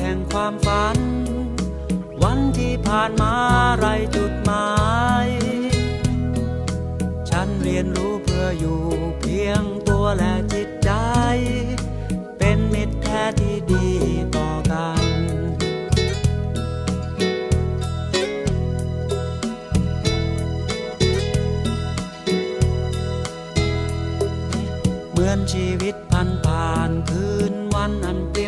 แห่งความฝัน วันที่ผ่านมาไรจุดหมาย ฉันเรียนรู้เพื่ออยู่เพียงตัวและจิตใจ เป็นมิตรแท้ที่ดีต่อกันเหมือนชีวิตผ่านผ่านคืนวันอันเปี่ยน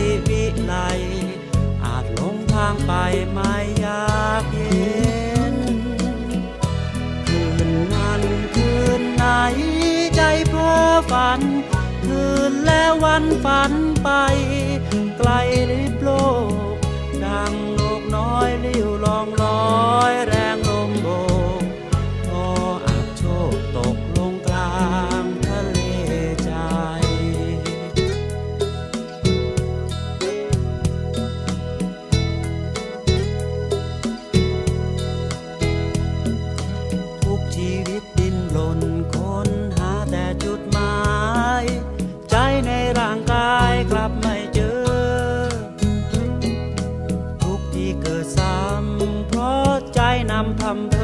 ีางไปไม่อยากเห็น คืนนั้นคืนไหนใจเพ้อฝัน คืนแล้ววันฝันไป ไกลลิบโลก ำพำ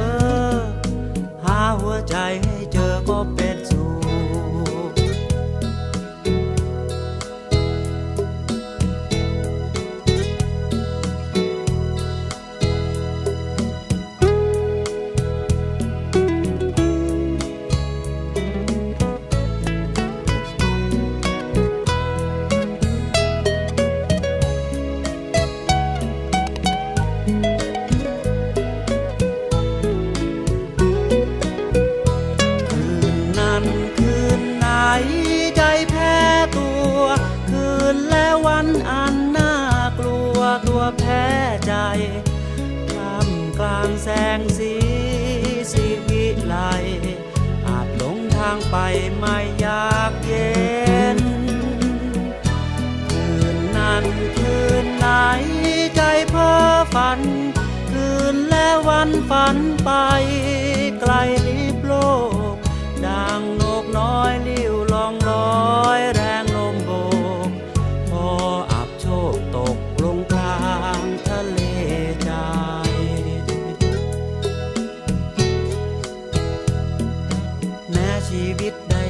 วันอันน่ากลัวตัวแพ้ใจท่ามกลางแสงสีสีวิไลอาจหลงทางไปไม่อยากเย็น คืนนั้นคืนไหนใจเพ้อฝัน คืนและวันฝันไปไกล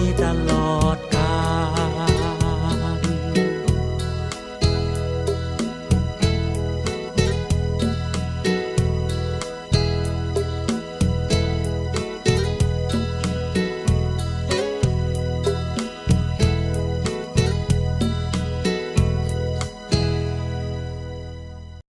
ี